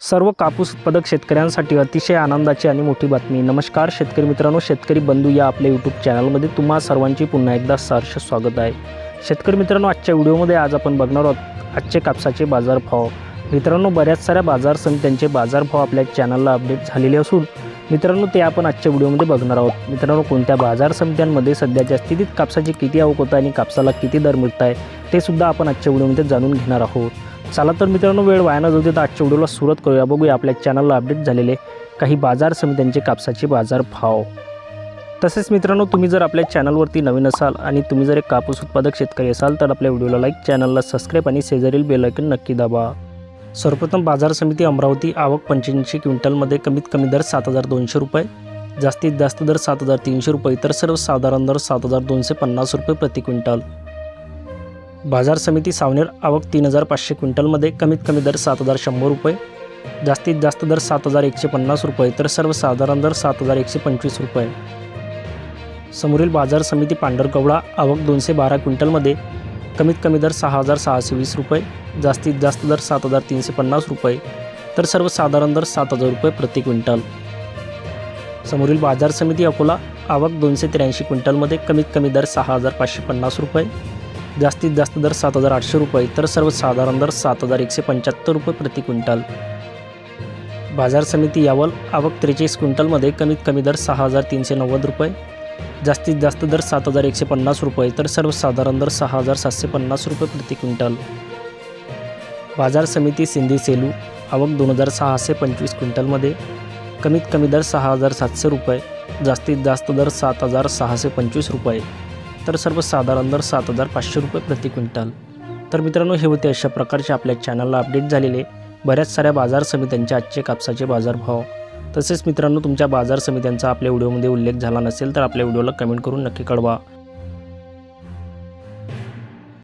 सर्व कापूस उत्पादक शेतकऱ्यांसाठी अतिशय आनंदाची आणि मोठी बातमी. नमस्कार शेतकरी मित्रांनो शेतकरी बंधू या आपल्या यूट्यूब चॅनलमध्ये तुम्हा सर्वांची पुन्हा एकदा सहर्ष स्वागत आहे. शेतकरी मित्रांनो आजच्या व्हिडिओमध्ये आज आपण बघणार आहोत आजचे कापसाचे बाजारभाव. मित्रांनो बऱ्याच साऱ्या बाजार समित्यांचे बाजारभाव आपल्या चॅनलला अपडेट झालेले असून मित्रांनो ते आपण आजच्या व्हिडिओमध्ये बघणार आहोत. मित्रांनो कोणत्या बाजार समित्यांमध्ये सध्याच्या स्थितीत कापसाची किती आवक होत आहे आणि कापसाला किती दर मिळत आहे ते सुद्धा आपण आजच्या व्हिडिओमध्ये जाणून घेणार आहोत. चला तर मित्रांनो वेळ वाया जाऊ देता आजच्या व्हिडिओला सुरुवात करूया. बघूया आपल्या चॅनलला अपडेट झालेले काही बाजार समित्यांचे कापसाचे बाजार भाव तसेच मित्रांनो तुम्ही जर आपल्या चॅनलवरती नवीन असाल आणि तुम्ही जर एक कापूस उत्पादक शेतकरी असाल तर आपल्या व्हिडिओला लाईक चॅनलला सबस्क्राईब आणि शेजारील बेलायकन नक्की दाबा. सर्वप्रथम बाजार समिती अमरावती आवक पंच्याऐंशी क्विंटलमध्ये कमीत कमी दर सात हजार दोनशे रुपये जास्तीत जास्त दर सात हजार तीनशे रुपये तर सर्वसाधारण दर सात हजार दोनशे पन्नास रुपये प्रति क्विंटल. बाजार समिती सावनेर आवक तीन हजार पाचशे क्विंटलमध्ये कमीत कमी दर सात हजार शंभर रुपये जास्तीत जास्त दर सात हजार एकशे पन्नास रुपये तर सर्वसाधारण दर सात हजार एकशे पंचवीस रुपये. समोरील बाजार समिती पांढरकवडा आवक दोनशे बारा क्विंटलमध्ये कमीत कमी दर सहा हजार सहाशे वीस रुपये जास्तीत जास्त दर सात हजार तीनशे पन्नास रुपये तर सर्वसाधारण दर सात हजार रुपये प्रति क्विंटल. समोरील बाजार समिती अकोला आवक दोनशे त्र्याऐंशी क्विंटलमध्ये कमीत कमी दर सहा हजार पाचशे पन्नास रुपये जास्तीत जास्त दर सात हजार आठशे रुपये तर सर्वसाधारण दर सात हजार एकशे पंच्याहत्तर रुपये प्रति क्विंटल. बाजार समिती यावल आवक त्रेचाळीस क्विंटलमध्ये कमीत कमी दर सहा हजार तीनशे नव्वद रुपये जास्तीत जास्त दर सात हजार एकशे पन्नास रुपये तर सर्वसाधारण दर सहा हजार सातशे पन्नास रुपये प्रति क्विंटल. बाजार समिती सिंधी सेलू आवक दोन हजार सहाशे पंचवीस क्विंटलमध्ये कमीत कमी दर सहा हजार सातशे रुपये जास्तीत जास्त दर सात हजार सहाशे पंचवीस रुपये. तर सर्वसाधारण दर सात हजार पाचशे रुपये प्रति क्विंटल. तर मित्रांनो हे होते अशा प्रकारचे आपल्या चॅनलला अपडेट झालेले बऱ्याच साऱ्या बाजार समित्यांचे आजचे कापसाचे बाजारभाव. तसेच मित्रांनो तुमच्या बाजार समित्यांचा आपल्या व्हिडिओमध्ये उल्लेख झाला नसेल तर आपल्या व्हिडिओला कमेंट करून नक्की कळवा.